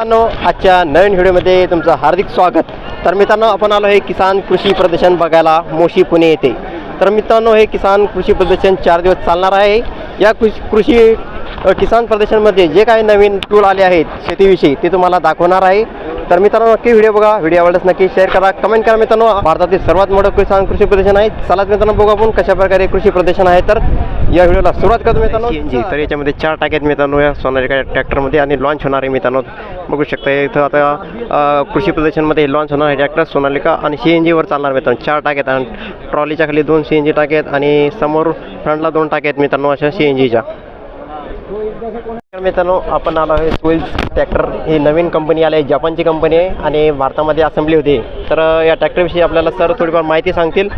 मित्रांनो आजच्या नवीन व्हिडिओमध्ये तुमचं हार्दिक स्वागत. तर मित्रांनो आपण आलो हे किसान कृषी प्रदर्शन बघायला मोशी पुणे येथे. तर मित्रांनो हे किसान कृषी प्रदर्शन चार दिवस चालणार आहे. या कृषी कृषी किसान प्रदर्शनमध्ये जे काही नवीन टूल आले आहेत शेतीविषयी ते तुम्हाला दाखवणार आहे. तर मित्रांनो नक्की व्हिडिओ बघा. व्हिडिओ आवडल्यास नक्की शेअर करा. कमेंट करा मित्रांनो. भारतातील सर्वात मोठं किसान कृषी प्रदर्शन आहे. चला मित्रांनो बघू आपण कशा प्रकारे कृषी प्रदर्शन आहे. तर या व्हिडिओला सुरुवात करतो मित्रांनो. जी तर याच्यामध्ये चार टाक्यात मित्रांनो या सोनालिका ट्रॅक्टरमध्ये आणि लॉन्च होणार आहे मित्रांनो. बघू शकता इथं आता कृषी प्रदर्शनमध्ये लॉन्च होणार आहे ट्रॅक्टर सोनालिका आणि सी एन जीवर चालणार मित्रांनो. चार टाक्यात आणि ट्रॉलीच्या खाली दोन सी एन जी टाक्यात आणि समोर फ्रंटला दोन टाक्यात मित्रांनो अशा सी एन जीच्या मित्रांनो आपण आलो आहे स्विल्स ट्रॅक्टर ही नवीन कंपनी आली आहे जपानची कंपनी आहे आणि भारतामध्ये असेंब्ली होती. तर या ट्रॅक्टरविषयी आपल्याला सर थोडीफार माहिती सांगतील.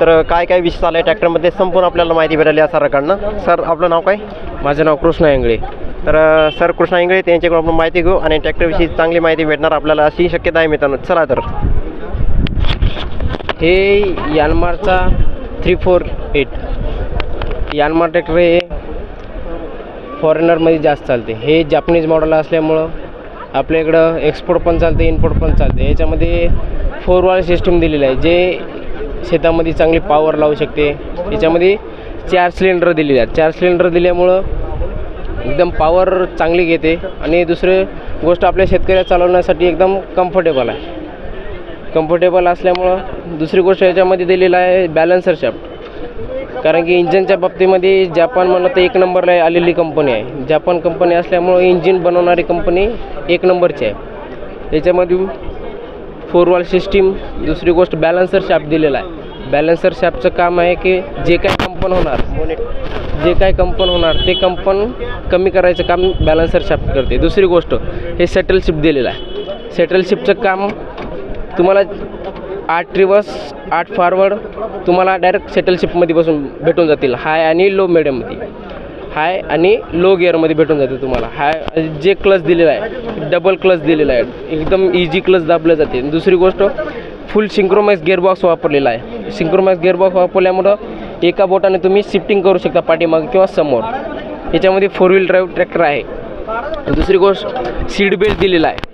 तर काय काय विषय चालू आहे ट्रॅक्टरमध्ये संपूर्ण आपल्याला माहिती भेटली या सराकडनं सर आपलं नाव काय? माझं नाव कृष्णा इंगळे. तर सर कृष्णा इंगळे त्यांच्याकडून आपण माहिती घेऊ आणि ट्रॅक्टरविषयी चांगली माहिती भेटणार आपल्याला अशी शक्यता आहे मित्रांनो. चला तर. हे यानमारचा three four eight Yanmar tractor हे फॉरेनरमध्ये जास्त चालते. हे जापनीज मॉडेल असल्यामुळं आपल्या इकडं एक्सपोर्ट पण चालते इम्पोर्ट पण चालते. याच्यामध्ये फोर वाल सिस्टम दिलेलं आहे. जे शेतामध्ये चांगली पॉवर लावू शकते. याच्यामध्ये चार सिलेंडर दिलेले आहेत. चार सिलेंडर दिल्यामुळं एकदम पॉवर चांगली घेते. आणि दुसरी गोष्ट आपल्या शेतकऱ्या चालवण्यासाठी एकदम कम्फर्टेबल आहे. कम्फर्टेबल असल्यामुळं दुसरी गोष्ट याच्यामध्ये दिलेलं आहे बॅलन्सर शाफ्ट कारण की इंजिनच्या बाबतीमध्ये जापान म्हणलं तर एक नंबरला आलेली कंपनी आहे. जापान कंपनी असल्यामुळं इंजिन बनवणारी कंपनी एक नंबरची आहे. त्याच्यामध्ये फोर वॉल सिस्टीम दुसरी गोष्ट बॅलन्सर शाफ्ट दिलेला आहे. बॅलन्सर शाफ्टचं काम आहे की जे काय कंपन होणार जे काय कंपन होणार ते कंपन कमी करायचं काम बॅलन्सर शाफ्ट करते. दुसरी गोष्ट हे सेटल दिलेलं आहे. सेटल काम तुम्हाला आठ रिवर्स आठ फॉरवर्ड तुम्हाला डायरेक्ट सेटलशिपमध्ये बसून भेटून जातील. हाय आणि लो मिडियममध्ये हाय आणि लो गिअरमध्ये भेटून जाते तुम्हाला. हाय जे क्लच दिलेला आहे डबल क्लच दिलेला आहे. एकदम इझी क्लच दाबलं जाते दुसरी गोष्ट फुल सिंक्रोमाइज गिअरबॉक्स वापरलेला आहे. सिंक्रोमाइज गिअरबॉक्स वापरल्यामुळं एका बोटाने तुम्ही शिफ्टिंग करू शकता पाठीमागे किंवा समोर. याच्यामध्ये फोर व्हील ड्राईव्ह ट्रॅक्टर आहे. दुसरी गोष्ट सीट बेल्ट दिलेला आहे.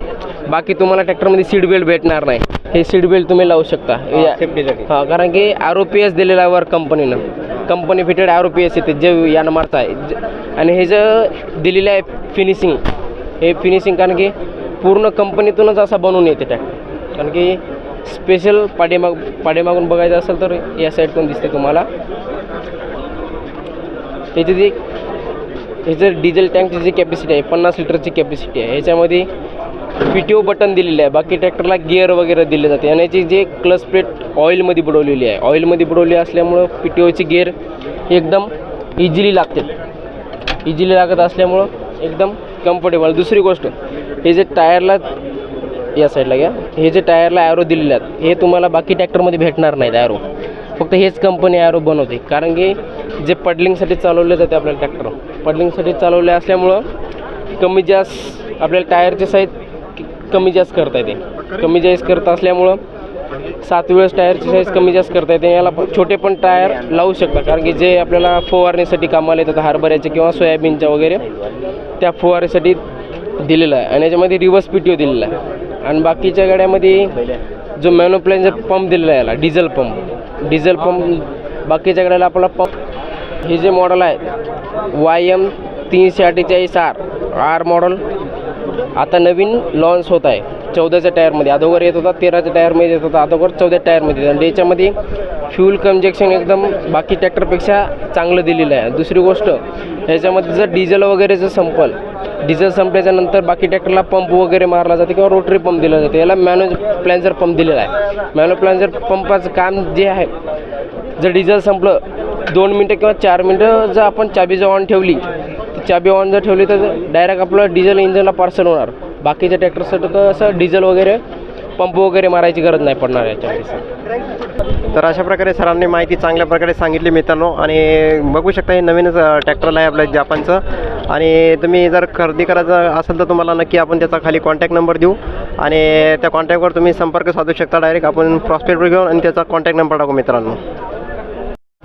बाकी तुम्हाला ट्रॅक्टरमध्ये सीट बेल्ट भेटणार नाही. हे सीट बेल्ट तुम्ही लावू शकता. सेफ्टीसाठी हां कारण की आर ओ पी एस दिलेला आहे वर कंपनीनं company fitted R O P S येते जे यानमारचं आहे. आणि हे जे दिलेलं आहे फिनिशिंग हे फिनिशिंग कारण की पूर्ण कंपनीतूनच असा बनवून येते ट्रॅक्टर कारण की स्पेशल पाठीमाग पाठीमागून बघायचं असेल तर या साईडतून दिसते तुम्हाला. त्याची जी ह्याचं डिझेल टँकची जी कॅपॅसिटी आहे पन्नास लिटरची कॅपॅसिटी आहे ह्याच्यामध्ये पी टी ओ बटन दिलेलं आहे. बाकी ट्रॅक्टरला गिअर वगैरे दिले जाते. आणि याची जे क्लच प्लेट ऑइलमध्ये बुडवलेली आहे. ऑइलमध्ये बुडवली असल्यामुळं पी टी ओची गिअर एकदम इझिली लागते. इझिली लागत असल्यामुळं एकदम कम्फर्टेबल दुसरी गोष्ट हे जे टायरला या साईडला घ्या. हे जे टायरला ॲरो दिलेले आहेत हे तुम्हाला बाकी ट्रॅक्टरमध्ये भेटणार नाहीत ॲरो फक्त हेच कंपनी ॲरो बनवते. कारण की जे पडलिंगसाठी चालवले जाते आपल्याला ट्रॅक्टर पडलिंगसाठी चालवले असल्यामुळं कमी जास्त आपल्याला टायरचे साईज कमी जास्त करता येते. कमी जास्त करत असल्यामुळं सात वेळेस टायरची साईज कमी जास्त करता येते. याला छोटे पण टायर लावू शकता. कारण की जे आपल्याला फवारणीसाठी कामाला येतात हरभऱ्याचे किंवा सोयाबीनच्या वगैरे त्या फवारणीसाठी दिलेलं आहे. आणि याच्यामध्ये रिवर्स पी टी ओ दिलेला आहे. आणि बाकीच्या गाड्यामध्ये जो मॅनोप्लेनचा पंप दिलेला आहे याला डिझेल पंप डिझेल पंप बाकीच्या गाड्याला आपला पंप हे जे मॉडल आहे वाय एम तीनशे अठ्ठेचाळीस आर आर मॉडल आता नवीन लॉन्च होत आहे. चौदाच्या टायरमध्ये. अगोदर येत होता तेराच्या टायरमध्ये येत होता. अगोदर चौदा टायरमध्ये आणि याच्यामध्ये फ्यूल कंजेक्शन एकदम बाकी ट्रॅक्टरपेक्षा चांगलं दिलेलं आहे. दुसरी गोष्ट ह्याच्यामध्ये जर डिझेल वगैरे जर संपल डिझेल संपल्याच्या नंतर बाकी ट्रॅक्टरला पंप वगैरे मारला जाते किंवा रोटरी पंप दिला जाते. याला मॅनो प्लॅन्झर पंप दिलेला आहे. मॅनो प्लॅन्झर पंपाचं काम जे आहे जर डिझेल संपलं दोन मिनटं किंवा चार मिनटं जर आपण चाबी जर ठेवली चाबी ऑन जर ठेवली तर डायरेक्ट आपलं डिझेल इंजनला पार्सल होणार. बाकीच्या ट्रॅक्टरसाठी तर असं डिझेल वगैरे पंप वगैरे मारायची गरज नाही पडणार याच्यामध्ये सर तर अशा प्रकारे सरांनी माहिती चांगल्या प्रकारे सांगितली मित्रांनो. आणि बघू शकता हे नवीनच ट्रॅक्टरला आहे आपल्या जापानचं. आणि तुम्ही जर खरेदी करायचं असेल तर तुम्हाला नक्की आपण त्याचा खाली कॉन्टॅक्ट नंबर देऊ. आणि त्या कॉन्टॅक्टवर तुम्ही संपर्क साधू शकता डायरेक्ट आपण प्रॉस्पेक्टवर घेऊन आणि त्याचा कॉन्टॅक्ट नंबर टाकू मित्रांनो.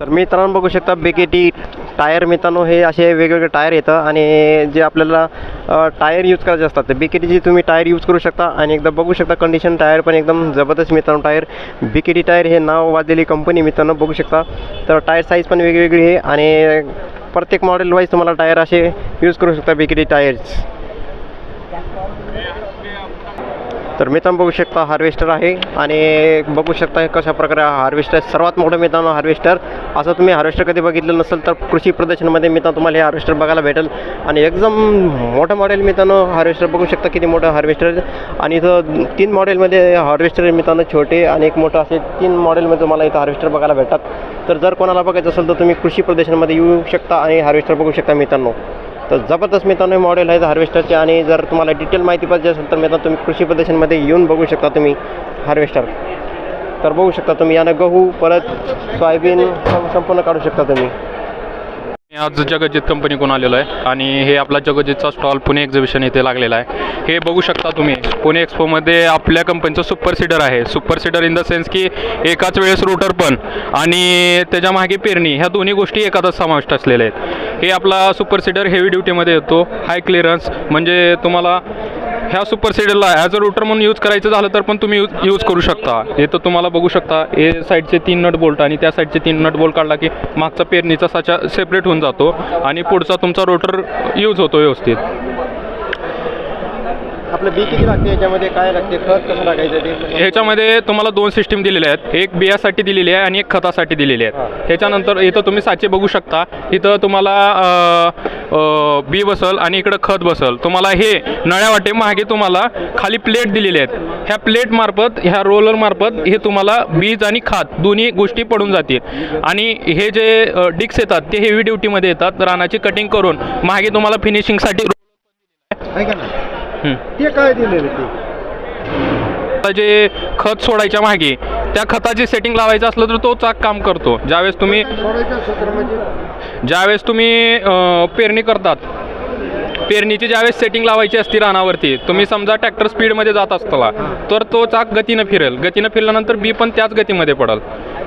तर मित्रांनो बघू शकता बेकेटी टायर मित्रांनो हे असे वेगवेगळे टायर येतं आणि जे आपल्याला टायर यूज करायचे असतात तर बी के टीची तुम्ही टायर यूज करू शकता आणि एकदा बघू शकता कंडिशन टायर पण एकदम जबरदस्त मित्रांनो tyre. B K T tyre हे नाव वाजलेली कंपनी मित्रांनो बघू शकता. तर टायर साईज पण वेगवेगळी आहे आणि प्रत्येक मॉडेल वाईज तुम्हाला टायर असे यूज करू शकता बी के टी टायर्स. तर मित्रांनो बघू शकता हार्वेस्टर आहे आणि बघू शकता कशा प्रकारे हार्वेस्टर सर्वात मोठं मित्रांनो हार्वेस्टर असं तुम्ही हार्वेस्टर कधी बघितलं नसेल तर कृषी प्रदर्शनमध्ये मित्रांनो तुम्हाला हे हार्वेस्टर बघायला भेटेल. आणि एकदम मोठं मॉडेल मित्रांनो हार्वेस्टर बघू शकता किती मोठं हार्वेस्टर आणि इथं तीन मॉडेलमध्ये हार्वेस्टर मित्रांनो छोटे आणि एक मोठं असे तीन मॉडेलमध्ये तुम्हाला इथं हार्वेस्टर बघायला भेटतात. तर जर कोणाला बघायचं असेल तर तुम्ही कृषी प्रदर्शनमध्ये येऊ शकता आणि हार्वेस्टर बघू शकता मित्रांनो. तर जबरदस्त मित्रांनो हे मॉडेल आहे हार्वेस्टरचे आणि जर तुम्हाला डिटेल माहिती पाहिजे असेल तर मित्रांनो तुम्ही कृषी प्रदर्शनमध्ये येऊन बघू शकता तुम्ही हार्वेस्टर तर बघू शकता तुम्ही यानं गहू परत सोयाबीन संपूर्ण काढू शकता तुम्ही. मी आज जगजित कंपनीकडून आलेलो आहे. आणि हे आपला जगजितचा स्टॉल पुणे एक्झिबिशन इथे लागलेला आहे. हे बघू शकता तुम्ही पुणे एक्सपोमध्ये आपल्या कंपनीचं सुपर सीडर आहे. Super seeder in the sense की एकाच वेळेस रोटर पण आणि त्याच्यामागे पेरणी ह्या दोन्ही गोष्टी एकातच समाविष्ट असलेल्या आहेत. हे आपला सुपर सीडर हेवी ड्युटीमध्ये येतो हाय क्लिअरन्स म्हणजे तुम्हाला ह्या सुपर सीडरला ॲज अ रोटर म्हणून यूज करायचं झालं तर पण तुम्ही यूज यूज करू शकता. हे तर तुम्हाला बघू शकता ए साईडचे तीन नट बोल्ट आणि त्या साईडचे तीन नट बोल्ट काढला की मागचा पेरणीचा साचा सेपरेट होऊन जातो आणि पुढचा तुमचा रोटर यूज होतो व्यवस्थित. आपलं बी किती लागते? याच्यामध्ये काय लागते? खत कसं टाकायचं ते? ह्याच्यामध्ये तुम्हाला दोन सिस्टीम दिलेल्या आहेत. एक बियासाठी दिलेली आहे आणि एक खतासाठी दिलेली आहे ह्याच्यानंतर इथं तुम्ही साचे बघू शकता. इथं तुम्हाला बी बसल आणि इकडं खत बसल. तुम्हाला हे नळ्या वाटे मागे तुम्हाला खाली प्लेट दिलेले आहेत. ह्या प्लेट मार्फत ह्या रोलर मार्फत हे तुम्हाला बीज आणि खात दोन्ही गोष्टी पडून जातील. आणि हे जे डिक्स येतात ते हेवी ड्युटीमध्ये येतात. रानाची कटिंग करून मागे तुम्हाला फिनिशिंगसाठी. ते काय दिलेलं ते? जे खत सोडायच्या मागे त्या खताची सेटिंग लावायचं असलं तर तो चाक काम करतो. ज्यावेळेस तुम्ही सोडायचं सूत्र म्हणजे? ज्यावेळेस तुम्ही अं, पेरणी करतात पेरणीची ज्यावेळेस सेटिंग लावायची असती रानावरती तुम्ही समजा ट्रॅक्टर स्पीडमध्ये जात असताना तर तो चाक गतीनं फिरेल. गतीनं फिरल्यानंतर बी पण त्याच गतीमध्ये पडेल.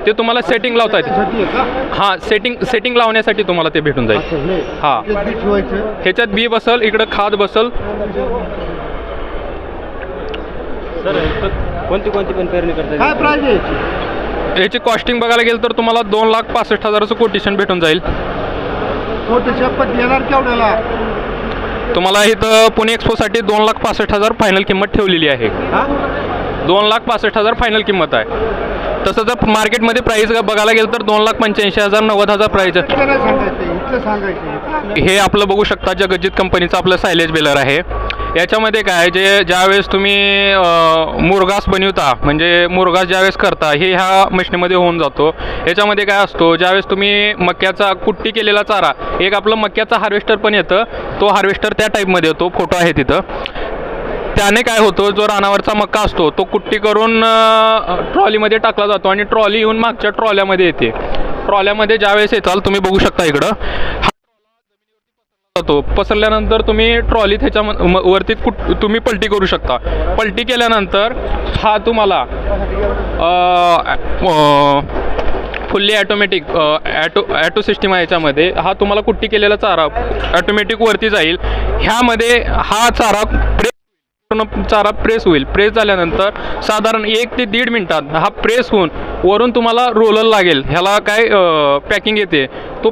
ते तुम्हाला सेटिंग लावता येते हां सेटिंग सेटिंग लावण्यासाठी तुम्हाला ते भेटून जाईल. हां. ह्याच्यात बी बसल इकडं खाद बसल. कोणती कोणती पण पेरणी करता काय प्राइस आहे याची? कॉस्टिंग बघायला गेलं तर तुम्हाला दोन लाख पासष्ट हजाराचं कोटेशन भेटून जाईल. तुम्हाला इथं पुणे एक्सपोसाठी दोन लाख पासष्ट हजार फायनल किंमत ठेवलेली आहे. हा? दोन लाख पासष्ट हजार फायनल किंमत आहे. तसं जर मार्केटमध्ये प्राईस बघायला गेलं तर दोन लाख पंच्याऐंशी हजार नव्वद हजार प्राईस आहे. हे आपलं बघू शकता जगजित कंपनीचं आपलं सायलेज बेलर आहे. याच्यामध्ये काय जे ज्यावेळेस तुम्ही अं, मुरघास बनवता म्हणजे मुरघास ज्यावेळेस करता हे ह्या मशीनमध्ये होऊन जातो. याच्यामध्ये काय असतो ज्यावेळेस तुम्ही मक्याचा कुट्टी केलेला चारा एक आपलं मक्याचा हार्वेस्टर पण येतं तो हार्वेस्टर त्या टाईपमध्ये येतो फोटो आहे तिथं. त्याने काय होतं जो रानावरचा मक्का असतो तो कुट्टी करून ट्रॉलीमध्ये टाकला जातो आणि ट्रॉली येऊन मागच्या ट्रॉल्यामध्ये येते. ट्रॉल्यामध्ये ज्यावेळेस येताल तुम्ही बघू शकता इकडं. जातो. पसरल्यानंतर तुम्ही ट्रॉली त्याच्या वरती कुट तुम्ही पलटी करू शकता. पलटी केल्यानंतर हा तुम्हाला fully automatic auto auto system आहे याच्यामध्ये. हा तुम्हाला कुट्टी केलेला चारा ॲटोमॅटिक वरती जाईल. ह्यामध्ये हा चारा प्रेस पूर्ण चारा प्रेस होईल. प्रेस झाल्यानंतर साधारण एक ते दीड मिनटात हा प्रेस होऊन वरून तुम्हाला रोलर लागेल. ह्याला काय पॅकिंग येते. तो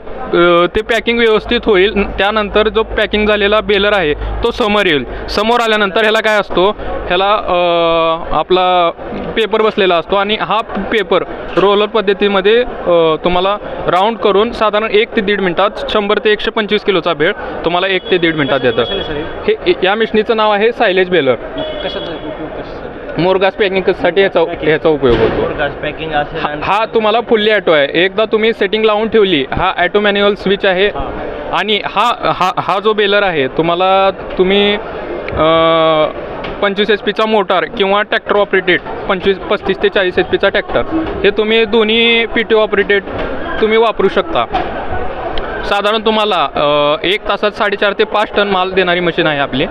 ते पॅकिंग व्यवस्थित होईल. त्यानंतर जो पॅकिंग झालेला बेलर आहे तो समोर येईल. समोर आल्यानंतर ह्याला काय असतो? ह्याला आपला पेपर बसलेला असतो आणि हा पेपर रोलर पद्धतीमध्ये तुम्हाला राऊंड करून साधारण एक ते दीड मिनिटात शंभर ते एकशे पंचवीस किलोचा भेळ तुम्हाला एक ते दीड मिनिटात देतं. हे या मिशनीचं नाव आहे सायलेज बेलर कशाचा मोरगास पॅकिंगसाठी ह्याचा ह्याचा उपयोग होतो. पॅकिंग असेल हा- हा तुम्हाला फुल्ली ॲटो आहे. एकदा तुम्ही सेटिंग लावून ठेवली हा ॲटो मॅन्युअल स्विच आहे. आणि हा हा हा जो बेलर आहे तुम्हाला तुम्ही पंचवीस एच पीचा मोटार किंवा ट्रॅक्टर ऑपरेटेड पंचवीस पस्तीस ते चाळीस एच पीचा ट्रॅक्टर हे तुम्ही दोन्ही पी टी ऑपरेटेड तुम्ही वापरू शकता. साधारण तुम्हाला अ, एक तासात साडेचार ते पाच टन माल देणारी मशीन आहे आपली.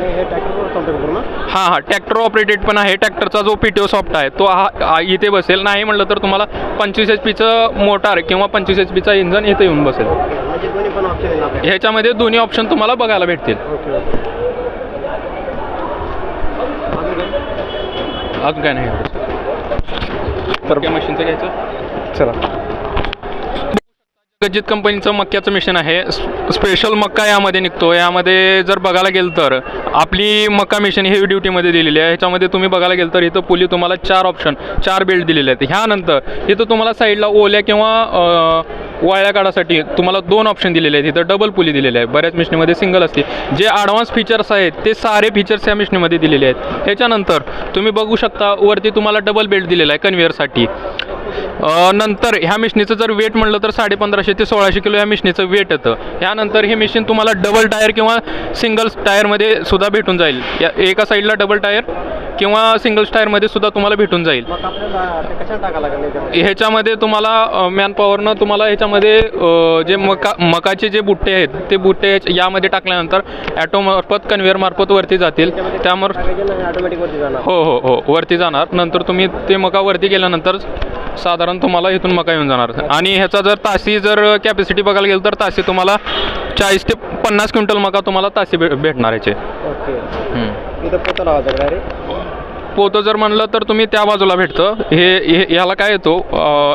आणि हे ट्रॅक्टरवर चालतं का पूर्ण? हां हां ट्रॅक्टर ऑपरेटेड पण आहे. ट्रॅक्टरचा जो पी टी ओ सॉफ्ट आहे तो हा इथे बसेल. नाही म्हटलं तर तुम्हाला पंचवीस एच पीचं मोटार किंवा पंचवीस एच पीचा इंजन इथे येऊन बसेल. म्हणजे ह्याच्यामध्ये दोन्ही ऑप्शन तुम्हाला बघायला भेटतील? अजून काय नाही. तर मशीनचं घ्यायचं? चला. गजित कंपनीचं मक्याचं मिशन आहे. स्पेशल मक्का यामध्ये निघतो यामध्ये जर बघायला गेलं तर आपली मक्का मिशन हेवी ड्युटीमध्ये दिलेली आहे. ह्याच्यामध्ये तुम्ही बघायला गेलं तर इथं पुली तुम्हाला चार ऑप्शन चार बेल्ट दिलेले आहेत. ह्यानंतर इथं तुम्हाला साईडला ओल्या किंवा वाळ्या काढासाठी तुम्हाला दोन ऑप्शन दिलेले आहेत. इथं डबल पुली दिलेले आहे. बऱ्याच मिशनीमध्ये सिंगल असते जे ॲडव्हान्स फीचर्स आहेत ते सारे फीचर्स या मिशनीमध्ये दिलेले आहेत. ह्याच्यानंतर तुम्ही बघू शकता वरती तुम्हाला डबल बेल्ट दिलेला आहे कन्व्हेअरसाठी नंतर ह्या मिशनीचं जर वेट म्हणलं तर साडे पंधराशे ते सोळाशे किलो ह्या मिशनीचं वेट येतं. यानंतर हे मिशीन तुम्हाला डबल टायर किंवा सिंगल टायरमध्ये सुद्धा भेटून जाईल. या एका साईडला डबल टायर किंवा सिंगल टायरमध्ये सुद्धा तुम्हाला भेटून जाईल? ह्याच्यामध्ये तुम्हाला मॅन पॉवरनं तुम्हाला ह्याच्यामध्ये जे मका मकाचे जे बुट्टे आहेत ते बुट्टे यामध्ये टाकल्यानंतर ॲटोमार्फत कन्व्हेअर मार्फत वरती जातील. त्यामुळे हो हो हो वरती जाणार. नंतर तुम्ही ते मका वरती गेल्यानंतर साधारण तुम्हाला इथून मका येऊन जाणार. आणि ह्याचा जर तासी जर कॅपॅसिटी बघायला गेलं तर तासी तुम्हाला चाळीस ते पन्नास क्विंटल मका तुम्हाला तासी भे भेटणार याचे. ओके. पोतं जर म्हणलं तर तुम्ही त्या बाजूला भेटतं. हे हे- ह्याला काय येतो?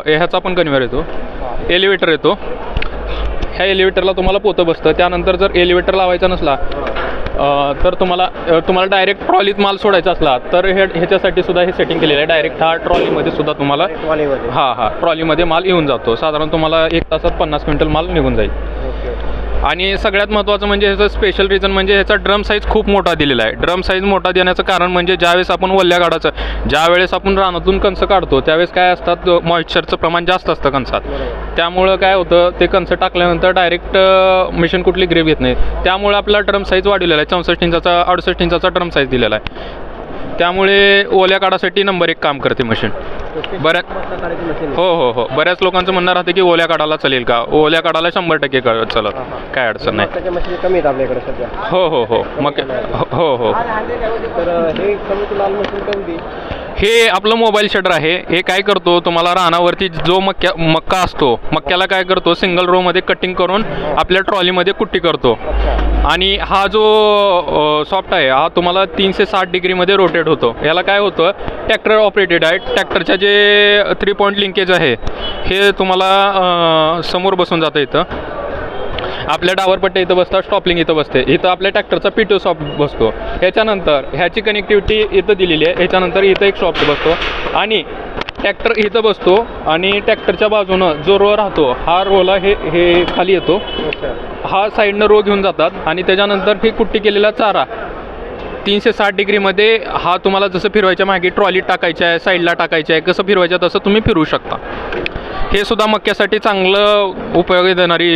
ह्याचा पण कन्व्हेअर येतो. एलिव्हेटर येतो. ह्या एलिव्हेटरला तुम्हाला पोतं बसतं. त्यानंतर जर एलिव्हेटर लावायचा नसला तर तुम्हाला तुम्हाला डायरेक्ट ट्रॉलीत माल सोडायचा असला तर हे ह्याच्यासाठी सुद्धा हे सेटिंग केलेलं आहे. डायरेक्ट हा ट्रॉलीमध्ये सुद्धा तुम्हाला हा हा ट्रॉलीमध्ये माल येऊन जातो. साधारण तुम्हाला एक तासात पन्नास क्विंटल माल निघून जाईल. आणि सगळ्यात महत्त्वाचं म्हणजे ह्याचं स्पेशल रिझन म्हणजे ह्याचा ड्रम साईज खूप मोठा दिलेला आहे. ड्रम साईज मोठा देण्याचं कारण म्हणजे ज्यावेळेस आपण वल्ल्या काढायचं ज्यावेळेस आपण रानातून कणसं काढतो त्यावेळेस काय असतात मॉइश्चरचं प्रमाण जास्त असतं कणसात. त्यामुळं काय होतं ते कणसं टाकल्यानंतर डायरेक्ट मिशन कुठली ग्रेव्ह येत नाही. त्यामुळे आपला ड्रम साईज वाढलेला आहे. चौसष्ट इंचाचा अडुसष्ट इंचाचा ड्रम साईज दिलेला आहे. त्यामुळे ओल्या काढासाठी नंबर एक काम करते मशीन बऱ्याच हो हो हो. बऱ्याच लोकांचं म्हणणं राहतं की ओल्या काढायला चालेल का? ओल्या काढायला शंभर टक्के चालत. काय अडचण नाही. कमी आहेत आपल्याकडे सध्या. हो हो हो. मग हो हो. तर हे कमी लाल मशीन कोणती? हे आपलं मोबाईल शटर आहे. हे काय करतो? तुम्हाला रानावरती जो मक्या मक्का असतो मक्याला काय करतो? सिंगल रोमध्ये कटिंग करून आपल्या ट्रॉलीमध्ये कुट्टी करतो. आणि हा जो सॉफ्ट आहे हा तुम्हाला तीनशे साठ डिग्रीमध्ये रोटेट होतो. याला काय होतं? ट्रॅक्टर ऑपरेटेड आहे. ट्रॅक्टरच्या जे थ्री पॉईंट लिंकेज आहे हे तुम्हाला समोर बसून जातं इथं. आपल्या डावरपट्ट्या इथं बसतात स्टॉपलिंग इथं बसते. इथं आपल्या ट्रॅक्टरचा पी टू शॉप बसतो. ह्याच्यानंतर ह्याची कनेक्टिव्हिटी इथं दिलेली आहे. ह्याच्यानंतर इथं एक शॉप बसतो. आणि ट्रॅक्टर इथं बसतो आणि ट्रॅक्टरच्या बाजूनं जो रो राहतो हा रोला हे हे खाली येतो. हा साईडनं रो घेऊन जातात. आणि त्याच्यानंतर ही कुट्टी केलेला चारा. तीनशे साठ डिग्रीमध्ये हा तुम्हाला जसं फिरवायच्या मागे ट्रॉलीत टाकायची आहे साईडला टाकायची आहे कसं फिरवायचं तसं तुम्ही फिरवू शकता. हे सुद्धा मक्यासाठी चांगलं उपयोगी देणारी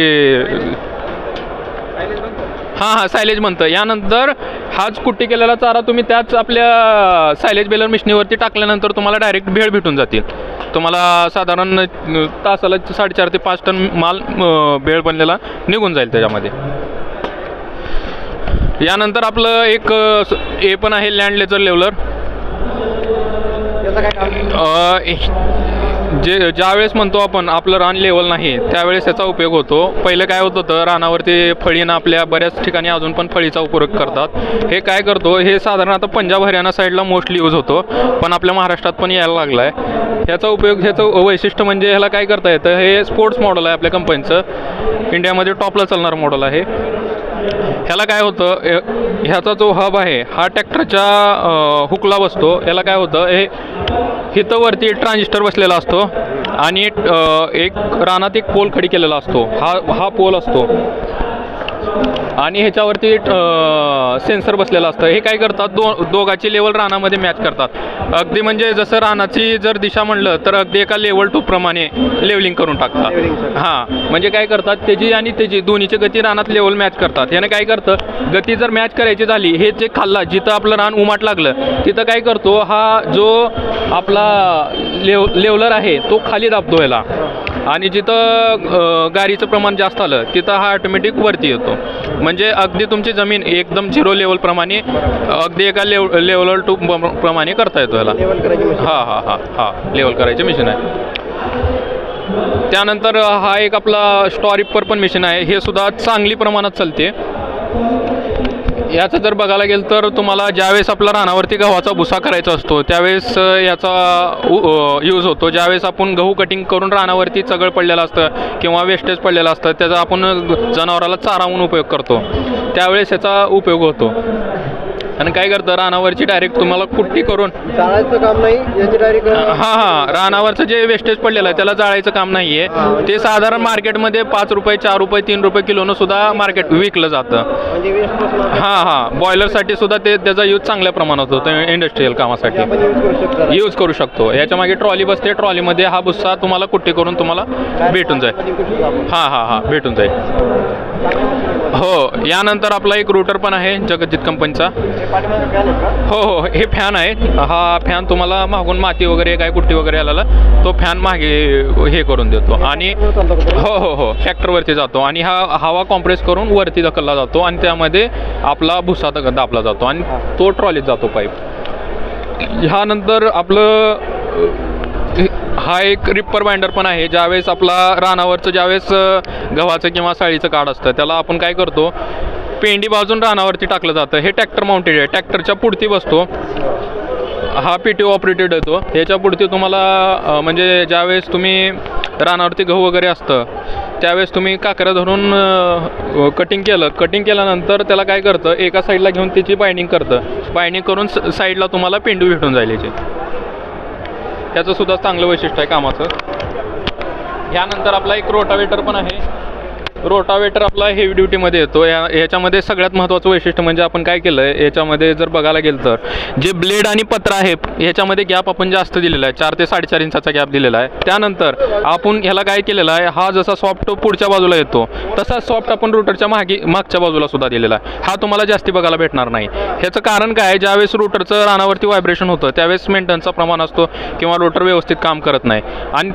हां हां सायलेज म्हणतं. यानंतर हाच कुट्टी केलेला चारा तुम्ही त्याच आपल्या सायलेज बेलर मिशनीवरती टाकल्यानंतर तुम्हाला डायरेक्ट भेळ भेटून जातील. तुम्हाला साधारण तासाला साडेचार ते पाच टन माल भेळ बनलेला निघून जाईल त्याच्यामध्ये. यानंतर आपलं एक हे पण आहे लँड लेजर लेवलर. त्याचं जे ज्यावेळेस म्हणतो आपण आपलं रान लेवल नाही त्यावेळेस याचा उपयोग होतो. पहिलं काय होत होतं रानावरती फळीनं आपल्या बऱ्याच ठिकाणी अजून पण फळीचा उपयोग करतात. हे काय करतो हे साधारण आता पंजाब हरियाणा साईडला मोस्टली यूज होतो पण आपल्या महाराष्ट्रात पण यायला लागला आहे ह्याचा उपयोग ह्याचं वैशिष्ट्य म्हणजे ह्याला काय करता येतं हे स्पोर्ट्स मॉडेल आहे आपल्या कंपनीचं इंडियामध्ये टॉपला चालणारं मॉडेल आहे. ह्याला काय होतं ह्याचा जो हब आहे हा ट्रॅक्टरच्या हुकला बसतो. याला काय होतं हे इथं ट्रान्झिस्टर बसलेला असतो आणि एक रानात एक पोल खडी केलेला असतो. हा हा पोल असतो. आणि ह्याच्यावरती सेन्सर बसलेलं असतं. हे काय करतात? दो दोघाची लेवल रानामध्ये मॅच करतात. अगदी म्हणजे जसं रानाची जर दिशा म्हणलं तर अगदी एका लेवल टू प्रमाणे लेवलिंग करून टाकतात. हां म्हणजे काय करतात? त्याची आणि त्याची दोन्हीची गती रानात लेवल मॅच करतात. यानं काय करतं? गती जर मॅच करायची झाली हे जे खाल्ला जिथं आपलं रान उमाट लागलं तिथं काय करतो? हा जो आपला लेव लेवलर आहे तो खाली दाबतो याला आणि जिथं गाडीचं प्रमाण जास्त आलं तिथं हा ऑटोमॅटिक वरती येतो. म्हणजे अगदी तुमची जमीन एकदम झिरो लेवलप्रमाणे अगदी एका लेव लेवल टू प्रमाणे करता येतो याला. हां हां हां हां लेवल करायचे मिशन आहे. त्यानंतर हा एक आपला स्टॉरिपर पण मशीन आहे. हे सुद्धा चांगली प्रमाणात चालते. याचं जर बघायला गेलं तर तुम्हाला ज्यावेळेस आपला रानावरती गव्हाचा भुसा करायचा असतो त्यावेळेस याचा यूज होतो. ज्यावेळेस आपण गहू कटिंग करून रानावरती चगळ पडलेलं असतं किंवा वेस्टेज पडलेलं असतं त्याचा आपण जनावराला चारा म्हणून उपयोग करतो. त्यावेळेस याचा उपयोग होतो. आणि काय करतं रानावरची डायरेक्ट तुम्हाला कुट्टी करून चाळायचं काम नाही याची डायरेक्ट हां हां रानावरचं जे वेस्टेज पडलेलं आहे त्याला जाळायचं काम नाही आहे ते साधारण मार्केटमध्ये पाच रुपये चार रुपये तीन रुपये किलोनं सुद्धा मार्केट विकलं जातं. हां हां. बॉयलरसाठी सुद्धा ते त्याचा यूज चांगल्या प्रमाणात होतो इंडस्ट्रीयल कामासाठी. आपण यूज करू शकतो यूज करू शकतो. याच्या मागे ट्रॉली बसते ट्रॉलीमध्ये हा भुस्सा तुम्हाला कुट्टी करून तुम्हाला भेटून जाईल. हां हां हां. भेटून जाईल. हो यानंतर आपला एक रूटर पण आहे जगजित कंपनीचा हो हो हे फॅन आहे. हा फॅन तुम्हाला मागून माती वगैरे काय कुट्टी वगैरे आलेला तो फॅन मागे हे करून देतो. आणि हो हो हो ट्रॅक्टरवरती जातो. आणि हा हवा कॉम्प्रेस करून वरती ढकलला जातो आणि त्यामध्ये आपला भुसा द- दाबला जातो आणि तो ट्रॉलीत जातो पाईप ह्यानंतर आपलं हा एक रिप्पर बाइंडर पण आहे. ज्यावेळेस आपला रानावरचं ज्यावेळेस गव्हाचं किंवा साळीचं काढ असतं त्याला आपण काय करतो पेंडी बाजून रानावरती टाकलं जातं. हे ट्रॅक्टर माउंटेड आहे. ट्रॅक्टरच्या पुढती बसतो. हा पी टी ऑपरेटेड येतो ह्याच्या पुढती तुम्हाला म्हणजे ज्यावेळेस तुम्ही रानावरती गहू वगैरे असतं त्यावेळेस तुम्ही काकऱ्या धरून कटिंग केलं. कटिंग केल्यानंतर त्याला काय करतं एका साईडला घेऊन त्याची बाइंडिंग करतं. बाइंडिंग करून स साईडला तुम्हाला पेंडू भेटून जाईल याची. त्याचं सुद्धा चांगलं वैशिष्ट्य आहे कामाचं. यानंतर आपला एक रोटावेटर पण आहे. रोटावेटर आपला हेवी ड्युटीमध्ये येतो. या याच्यामध्ये सगळ्यात महत्त्वाचं वैशिष्ट्य म्हणजे आपण काय केलं आहे याच्यामध्ये जर बघायला गेलं तर जे ब्लेड आणि पत्र आहे ह्याच्यामध्ये गॅप आपण जास्त दिलेला आहे. चार ते साडेचार इंचाचा गॅप दिलेला आहे. त्यानंतर आपण ह्याला काय केलेला आहे हा जसा सॉफ्ट पुढच्या बाजूला येतो तसा सॉफ्ट आपण रोटरच्या मागे मागच्या बाजूला सुद्धा दिलेला आहे. हा तुम्हाला जास्ती बघायला भेटणार नाही. ह्याचं कारण काय आहे ज्यावेळेस रोटरचं रानावरती व्हायब्रेशन होतं त्यावेळेस मेंटेनचा प्रमाण असतो किंवा रोटर व्यवस्थित काम करत नाही. आणि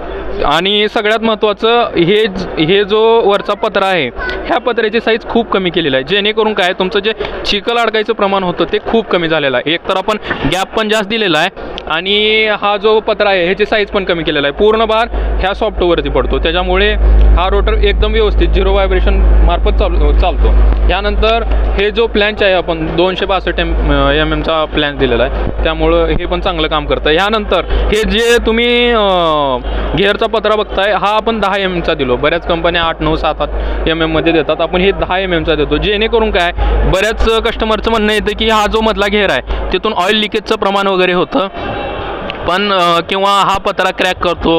आणि सगळ्यात महत्त्वाचं हे ज- हे जो वरचा पत्र आहे. ह्या पत्र्याची साईज खूप कमी केलेली आहे. जेणेकरून काय तुमचं जे चिखल अडकायचं प्रमाण होतं ते खूप कमी झालेलं आहे. एक तर आपण गॅप पण जास्त दिलेला आहे आणि हा जो पत्र आहे ह्याची साईज पण कमी केलेला आहे. पूर्ण भार ह्या सॉफ्टवरती पडतो. त्याच्यामुळे हा रोटर एकदम व्यवस्थित झिरो व्हायब्रेशन मार्फत चालू चालतो. यानंतर हे जो प्लॅनच आहे आपण दोनशे बासष्ट एम एम एमचा प्लॅन दिलेला आहे. त्यामुळं हे पण चांगलं काम करतं. ह्यानंतर हे जे तुम्ही गिअरचा पत्रा बघताय हा आपण दहा एम एमचा दिलो. बऱ्याच कंपन्या आठ नऊ सात आठ एम एममध्ये देतात. आपण हे दहा एम एमचा देतो. जेणेकरून काय बऱ्याच कस्टमरचं म्हणणं येतं की हा जो मधला घेर आहे तिथून ऑइल लिकेजचं प्रमाण वगैरे होतं. पण किंवा हा पत्रा क्रॅक करतो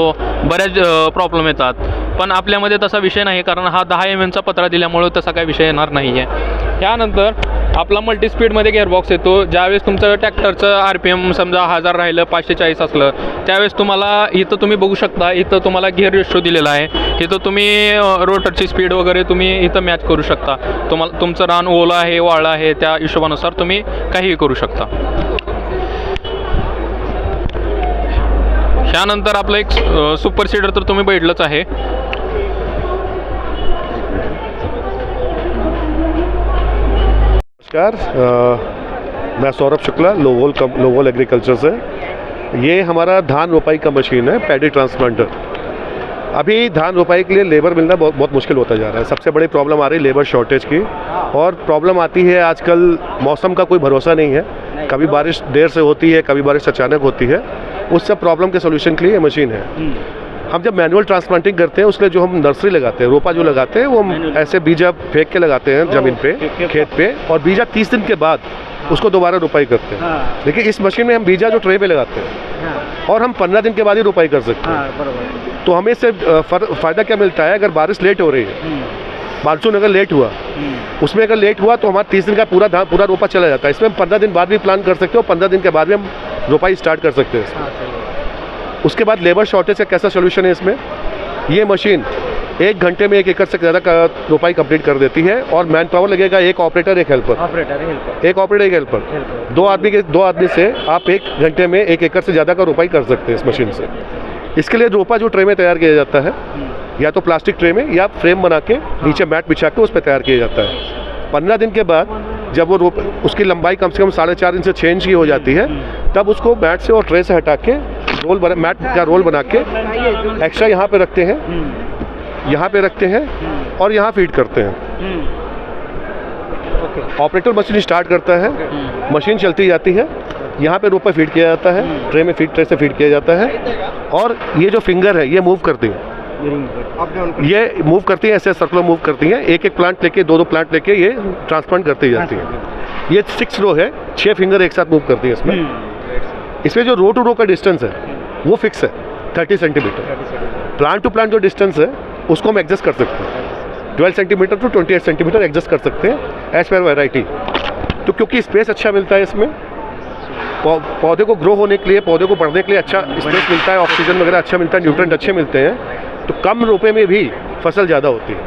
बऱ्याच प्रॉब्लेम येतात. पण आपल्यामध्ये तसा विषय नाही कारण हा दहा एम एमचा पत्रा दिल्यामुळं तसा काही विषय येणार नाही आहे त्यानंतर आपला मल्टी स्पीडमध्ये गेअरबॉक्स येतो. ज्यावेळेस तुमचं ट्रॅक्टरचं आर पी एम समजा हजार राहिलं पाचशे चाळीस असलं त्यावेळेस तुम्हाला इथं तुम्ही बघू शकता इथं तुम्हाला गिअर रेशो दिलेला आहे. इथं तुम्ही रोटरची स्पीड वगैरे तुम्ही इथं मॅच करू शकता. तुम्हाला तुमचं रान ओलं आहे वाळं आहे त्या हिशोबानुसार तुम्ही काहीही करू शकता. ह्यानंतर आपलं एक सुपर सीडर तर तुम्ही बैठलंच आहे. नमस्कार। मैं सौरभ शुक्ला लोवोल कम एग्रीकल्चर से। ये हमारा धान रोपाई का मशीन है पैडी ट्रांसप्लांटर अभी धान रोपाई के लिए लेबर मिलना बहुत बहुत मुश्किल होता जा रहा है। सबसे बड़ी प्रॉब्लम आ रही है लेबर शॉर्टेज की। और प्रॉब्लम आती है आजकल, मौसम का कोई भरोसा नहीं है। कभी बारिश देर से होती है, कभी बारिश अचानक होती है। उस सब प्रॉब्लम के सोल्यूशन के लिए ये मशीन है। हम जब मैनुअल ट्रांसप्लांटिंग करते हैं उसके जो हम नर्सरी लगाते हैं रोपा जो लगाते हैं वो हम ऐसे बीजा फेंक के लगाते हैं ज़मीन पे खेत पे और बीजा तीस दिन के बाद उसको दोबारा रोपाई करते हैं। लेकिन इस मशीन में हम बीजा जो ट्रे पे लगाते हैं और हम पंद्रह दिन के बाद ही रोपाई कर सकते हैं। तो हमें इससे फ़ायदा क्या मिलता है? अगर बारिश लेट हो रही है मानसून अगर लेट हुआ उसमें अगर लेट हुआ तो हमारा तीस दिन का पूरा धान पूरा रोपा चला जाता है। इसमें हम पंद्रह दिन बाद भी प्लान कर सकते हो पंद्रह दिन के बाद भी हम रोपाई स्टार्ट कर सकते हैं। इसमें। उसके बाद लेबर शॉर्टेज का कैसा सोल्यूशन है इसमें? ये मशीन एक घंटे में एक एकड़ से ज़्यादा का रोपाई कंप्लीट कर देती है और मैन पावर लगेगा एक ऑपरेटर एक हेल्पर ऑपरेटर हेल्पर एक ऑपरेटर एक हेल्पर दो आदमी के दो आदमी से आप एक घंटे में एक एकड़ से ज़्यादा का रोपाई कर सकते हैं इस मशीन से. इसके लिए रोपा जो ट्रे में तैयार किया जाता है या तो प्लास्टिक ट्रे में या फ्रेम बना के नीचे मैट बिछा के उस पर तैयार किया जाता है. पंद्रह दिन के बाद जब वो रोप उसकी लंबाई कम से कम साढ़े चार इंच से छः इंच की हो जाती है तब उसको मैट से और ट्रे से हटा के रोल बना मैट का रोल बना के एक्स्ट्रा यहाँ पे रखते हैं। यहाँ पे रखते हैं और यहाँ फ़ीड करते हैं। ऑपरेटर मशीन स्टार्ट करता है। मशीन चलती जाती है। यहाँ पे रोप पे फ़ीड किया जाता है। ट्रे में फ़ीड ट्रे से फ़ीड किया जाता है। और ये जो फिंगर है ये मूव करती है। ये मूव करती हैं ऐसे सर्कुलर मूव करती हैं। एक एक प्लांट लेके दो दो प्लांट लेके ये ट्रांसप्लांट करती जाती है। ये सिक्स रो है छः फिंगर एक साथ मूव करती है इसमें। इसमें जो रो टू रो का डिस्टेंस है वो फिक्स है thirty centimetre plant to plant जो डिस्टेंस है उसको हम एडजस्ट कर सकते हैं। Twelve centimetre to twenty eight centimetre adjust कर सकते हैं एज पर वेराइटी तो क्योंकि स्पेस अच्छा मिलता है इसमें पौधे को ग्रो होने के लिए पौधे को बढ़ने के लिए अच्छा स्पेस मिलता है ऑक्सीजन वगैरह अच्छा मिलता है न्यूट्रेंट अच्छे मिलते हैं। तो कम रोपे में भी फ़सल ज़्यादा होती है।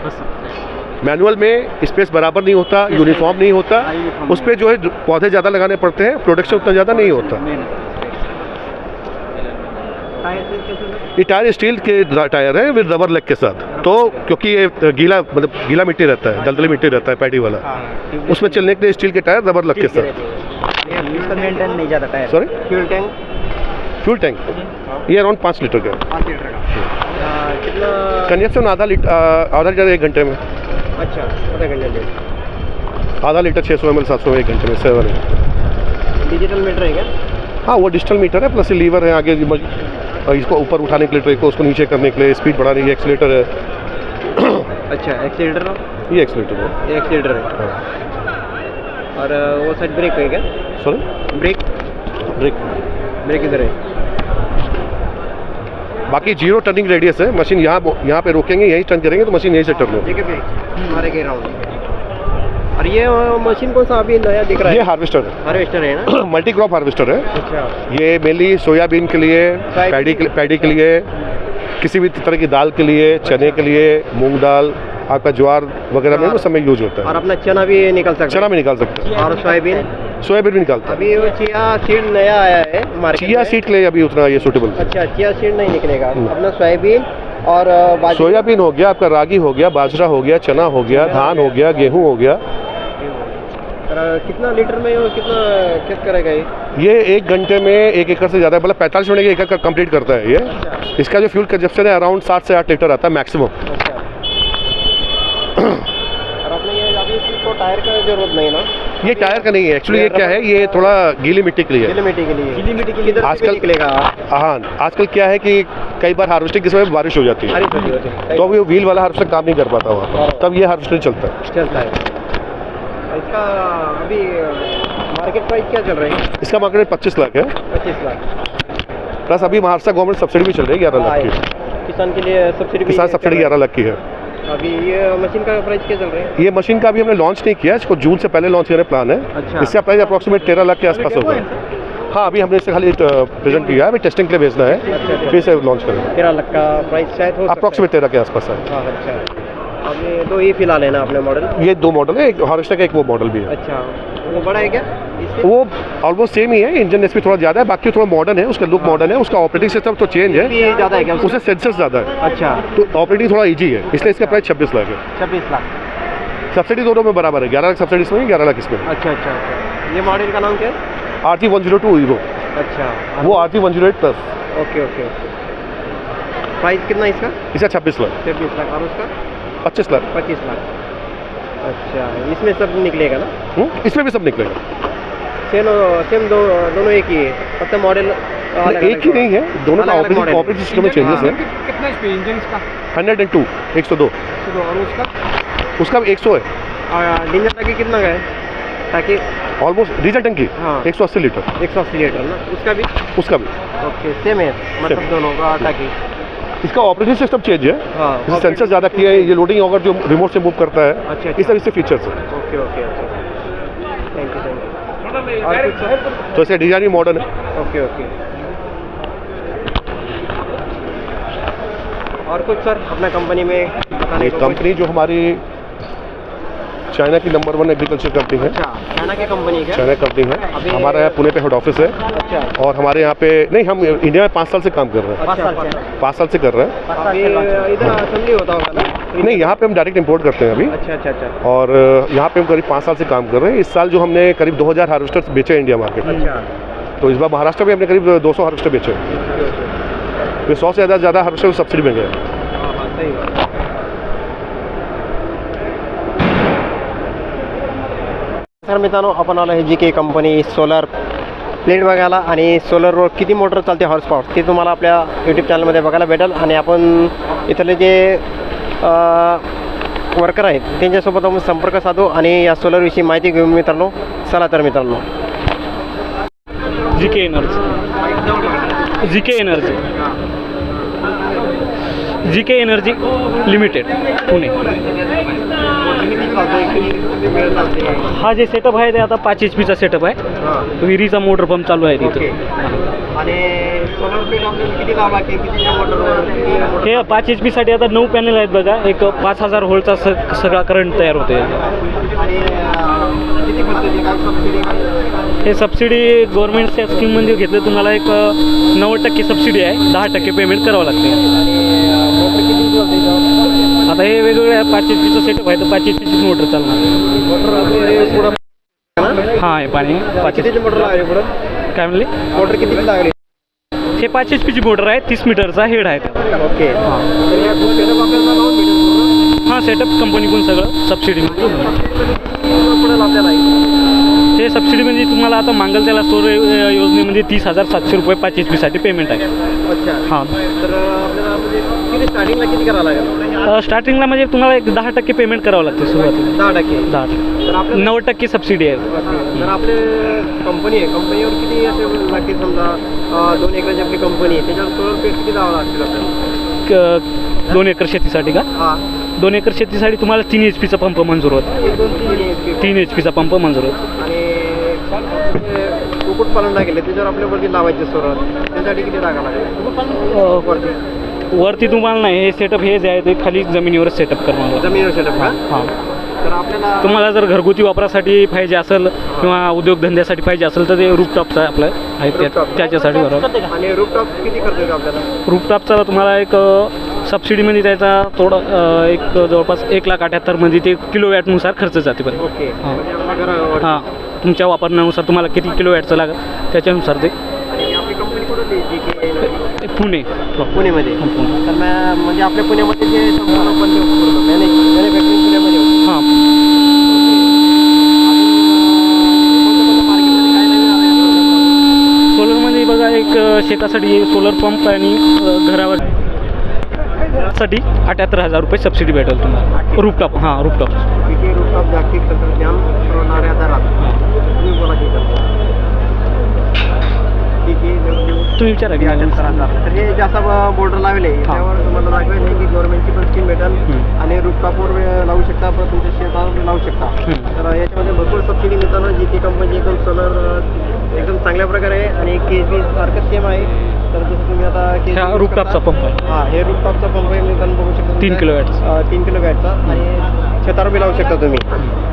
मैनुअल में स्पेस बराबर नहीं होता यूनिफॉर्म नहीं होता उस पर जो है पौधे ज़्यादा लगाने पड़ते हैं प्रोडक्शन उतना ज़्यादा नहीं होता। ये टायर स्टील के टायर है विद रबर लेग के साथ। तो क्योंकि ये गीला मतलब गीला मिट्टी रहता है दलदली मिट्टी रहता है पैडी वाला। उसमें चलने के लिए स्टील के टायर रबर लग के साथ। Sorry fuel tank fuel tank ये अराउंड पाँच लीटर का। है कंजप्शन आधा लीटर आधा लीटर एक घंटे में। अच्छा आधा घंटे आधा लीटर छः सौ एम एल सात सौ एक घंटे में सेवन डिजिटल मीटर है क्या? हाँ वो डिजिटल मीटर है प्लस लीवर है आगे और इसको ऊपर उठाने के लिए ट्रे को उसको नीचे करने के लिए स्पीड बढ़ाने के एक्सीटर है। अच्छा एक्सीटर ये एक्सीटर है। ये एक्सीटर है। हाँ। और वो साइड ब्रेक है क्या? सॉरी ब्रेक ब्रेक ब्रेक इधर है। बाकी ज़ीरो टर्निंग रेडियस है। मशीन यहाँ यहाँ पे रोकेंगे यहीं टर्न करेंगे तो मशीन यहीं से टर्न होगी। ठीक है भाई मारे के राउंड और ये मशीन कौन सा अभी नया दिख रहा है? ये हार्वेस्टर है। हार्वेस्टर है ना? मल्टी क्रॉप हार्वेस्टर है। अच्छा। ये मेनली सोयाबीन के लिए पैडी के पैडी के लिए किसी भी तरह की दाल के लिए चने के लिए मूंग दाल आपका ज्वार वगैरह में वो समय यूज़ होता है। और अपना चना भी निकल सकता है। चना भी निकाल सकते हैं। है और सोयाबीन? सोयाबीन भी निकालता है। अभी वो चिया सीड नया आया है मार्केट चिया सीड के लिए अभी उतना ये सूटेबल अच्छा चिया सीड नहीं निकलेगा। हम्म। अपना सोयाबीन और सोयाबीन हो गया आपका रागी हो गया बाजरा हो गया चना हो गया धान हो गया। गेहूँ हो गया। कितना लीटर में कितना खेत करेगा ये? ये एक घंटे में एक एकड़ से ज़्यादा मतलब पैंतालीस मिनट एक एकड़ कंप्लीट करता है ये। इसका जो फ्यूल कंजप्शन है अराउंड सात से आठ लीटर आता है मैक्सिमम अच्छा। और अपने ये अभी इसको टायर का ज़रूरत नहीं ना? ये टायर का नहीं है एक्चुअली ये क्या है ये थोड़ा गीली मिट्टी के लिए गीली मिट्टी के लिए। गीली मिट्टी के लिए आजकल- निकलेगा? हाँ आजकल क्या है कि कई बार हार्वेस्टिंग के समय बारिश हो जाती है। है तो अब ये व्हील वाला हार्वेस्टर काम नहीं कर पाता वहाँ पर। तब ये हार्वेस्टर चलता है। चलता है। इसका अभी मार्केट प्राइस क्या चल रही है? इसका मार्केट पच्चीस लाख है। पच्चीस लाख। प्लस अभी महाराष्ट्र गवर्नमेंट सब्सिडी भी चल रही है ग्यारह लाख की। हाँ, किसान के लिए सब्सिडी किसान सब्सिडी ग्यारह लाख की है है। अभी ये मशीन का प्राइस क्या चल रहा है? ये मशीन का अभी हमने लॉन्च नहीं किया इसको जून से पहले लॉन्च करने प्लान है। अच्छा। इसका प्राइस अप्रॉक्सीमेट तेरह लाख के आसपास होगा हाँ अभी हमने इसे खाली प्रेजेंट किया है अभी टेस्टिंग के लिए भेजना है। अच्छा। फिर से लॉन्च करेंगे। तेरह लाख का प्राइस शायद अप्रोक्सीमेट तेरह के आसपास है। हाँ अच्छा अभी फ़िलहाल है ना अपने मॉडल ये दो मॉडल है एक हार्वेस्टर का एक वो मॉडल भी है। अच्छा वो बड़ा है क्या? वो ऑलमोस्ट सेम ही है इंजन इसमें थोड़ा ज़्यादा है बाकी थोड़ा मॉडर्न है उसका लुक मॉडर्न है उसका ऑपरेटिंग सिस्टम तो चेंज है। ज़्यादा है क्या उससे सेंसर्स ज़्यादा है। अच्छा। तो ऑपरेटिंग थोड़ा इजी है इसलिए इसका प्राइस छब्बीस लाख है। छब्बीस लाख। सब्सिडी दोनों में बराबर है ग्यारह लाख सब्सिडी इसमें ग्यारह लाख इसमें। अच्छा अच्छा अच्छा। ये मॉडल का नाम क्या है? R T one zero two hero अच्छा। वो R T one zero eight plus okay okay okay. Price कितना इसका? इसका छब्बीस लाख। छब्बीस लाख। और उसका? पच्चीस लाख। पच्चीस लाख। अच्छा इसमें सब निकलेगा ना? हम्म, इसमें भी सब निकलेगा। सेम सेम दो दोनों एक ही है। फक्त मॉडल एक ही नहीं है। दोनों का ऑपरेटिंग ऑपरेटिंग सिस्टम में चेंजेस है। कितना स्पीड इंजन इसका? हंड्रेड एंड टू एक सौ दो। और उसका? उसका एक सौ है। डीजल टंकी कितना का है? ताकि ऑलमोस्ट डीजल टंकी। हाँ। एक सौ अस्सी लीटर। एक सौ अस्सी लीटर ना? उसका भी? उसका भी। ओके सेम है। मतलब दोनों का टाकी। इसका ऑपरेटिंग सिस्टम चेंज है। हाँ सेंसर ज़्यादा किया है ये लोडिंग होगा जो रिमोट से मूव करता है। अच्छा, इस तरह से फीचर्स है। Okay okay thank you thank you और कुछ सर तो इसे डिज़ाइन भी मॉडर्न है। ओके ओके और कुछ सर अपना कंपनी में? कंपनी जो हमारी चाइना की नंबर वन एग्रीकल्चर कंपनी है। अच्छा चाइना की कंपनी क्या? चाइना कंपनी है। हमारा यहाँ पुणे पे हेड ऑफ़िस है। अच्छा। और हमारे यहाँ पे नहीं हम इंडिया में पाँच साल से काम कर रहे हैं। पाँच साल से। पाँच साल से कर रहे हैं। इधर होता होगा नहीं यहाँ पे हम डायरेक्ट इंपोर्ट करते हैं अभी। अच्छा अच्छा अच्छा। और यहाँ पे हम करीब पाँच साल से काम कर रहे हैं। इस साल जो हमने करीब 2000 हार्वेस्टर्स बेचे हैं इंडिया मार्केट में तो इस बार महाराष्ट्र में हमने करीब 200 हार्वेस्टर बेचे हैं। सौ। से ज़्यादा ज़्यादा हर वर्ष सब्सिडी में गया तर मित्रांनो आपण आलो हे G K company solar plate बघायला आणि सोलरवर किती मोटर चालते हॉर्स पॉवर ते तुम्हाला आपल्या यूट्यूब चॅनलमध्ये बघायला भेटेल आणि आपण इथले जे वर्कर आहेत त्यांच्यासोबत आपण संपर्क साधू आणि या सोलरविषयी माहिती घेऊ मित्रांनो चला तर मित्रांनो. G K energy G K energy G K energy limited Pune. हा जे सेटअप आहे ते आता पाच एच पीचा सेटअप आहे. विहिरीचा मोटर पंप चालू आहे तिथे. हे. पाच एच पीसाठी आता नऊ पॅनल आहेत बघा. एक पाच हजार होल्डचा स सगळा करंट तयार होतो किती खर्च येते काय सबसिडी काय हे सबसिडी गव्हर्नमेंटच्या स्कीममध्ये घेतलं तुम्हाला एक नव्वद टक्के सबसिडी आहे. दहा टक्के पेमेंट करावं लागते. मोटर किती आता हे वेगवेगळ्या पाच एच पीचं सेटअप आहे तर पाच एच पीची मोटर चालणार. मोटर आपले पुढं हां आहे पाणी पाच मोटर लागली पुढं काय म्हणले? मोटर किती लागली हे पाच एच पीची मोटर आहे तीस मीटरचा हेड आहे ओके हां. तर या आपल्याला लावून भेटेल पूर्ण? हां सेटअप कंपनीकडून सगळं सबसिडी मिळतो पडेल आपल्याला? ते सबसिडी म्हणजे तुम्हाला आता मांगल त्याला सौर यो- योजनेमध्ये तीस हजार सातशे रुपये पाच एच पीसाठी पेमेंट आहे. अच्छा. हां. तर आपल्याला म्हणजे किती स्टार्टिंगला किती करावं लागेल? स्टार्टिंगला म्हणजे तुम्हाला एक दहा टक्के पेमेंट करावं लागते सुरुवातीला. दहा टक्के. दहा टक्के. तर आपल्याला नव्वद टक्के सबसिडी आहे. तर आपले कंपनी आहे. कंपनीवर किती असे लागतील समजा अं, दोन एकराची आपली कंपनी आहे त्याच्यावर सोलर पेट किती लावा लागतील आपल्याला? क- दोन एकर शेतीसाठी का? हा. दोन एकर शेतीसाठी तुम्हाला तीन एच पीचा पंप मंजूर होतो. एक दोन तीन. तीन एच पीचा पंप मंजूर होतो आणि कुक्कुटपालन लागेल त्याच्यावर आपल्यावरती लावायचे सोलर त्यासाठी किती टाका लागेल? वरती. वरती तुम्हाला नाही हे सेटअप हे जे आहे ते खाली जमिनीवरच सेटअप करणार जमिनीवर सेटअप का? हां. तर आपल्याला तुम्हाला जर घरगुती वापरासाठी पाहिजे असेल किंवा उद्योगधंद्यासाठी पाहिजे असेल तर ते रूपटॉपचं आपलं आहे. त्याच्यासाठी बरोबर. आणि रूपटॉप किती खर्च येतो आपल्याला? रूपटॉपचा तुम्हाला एक सबसिडीमध्ये त्याचा थोडं एक जवळपास एक लाख अठ्याहत्तरमध्ये ते किलो वॅटनुसार खर्च जाते पण. ओके. हां. म्हणजे हां तुमच्या वापरण्यानुसार तुम्हाला किती किलो वॅटचं लागेल? त्याच्यानुसार ते. पुणे. पुणेमध्ये. पुणे. तर मॅ- म्हणजे आपल्या पुण्यामध्ये जे. हां. सोलरमध्ये बघा एक शेतासाठी सोलर पंप आणि घरावर. साठी अठ्याहत्तर हजार रुपये सबसिडी भेटेल तुम्हाला. रूपटॉप हां रूपटॉप तुम्ही विचारा की अठ्याहत्तर हजार. तर हे जे असं बोर्डर लावले त्यावर तुम्हाला दाखवेल की गव्हर्नमेंटची पण स्कीम भेटेल. आणि रूफटॉपवर लावू शकता परत तुमच्या शेतावर लावू शकता. तर याच्यामध्ये भरपूर सबसिडी मिळताना जी ती कंपनी एकदम सोलर एकदम चांगल्या प्रकारे आणि के बी सारखं सेम आहे. तर जसं तुम्ही आता ह्या use रूपटॉपचा करता. पंप आहे हा हे रूपटॉपचा पंप आहे मित्रांनो बघू शकता तीन किलो वॅटचा. तीन किलो वॅटचा आणि छतावर बी लावू शकता तुम्ही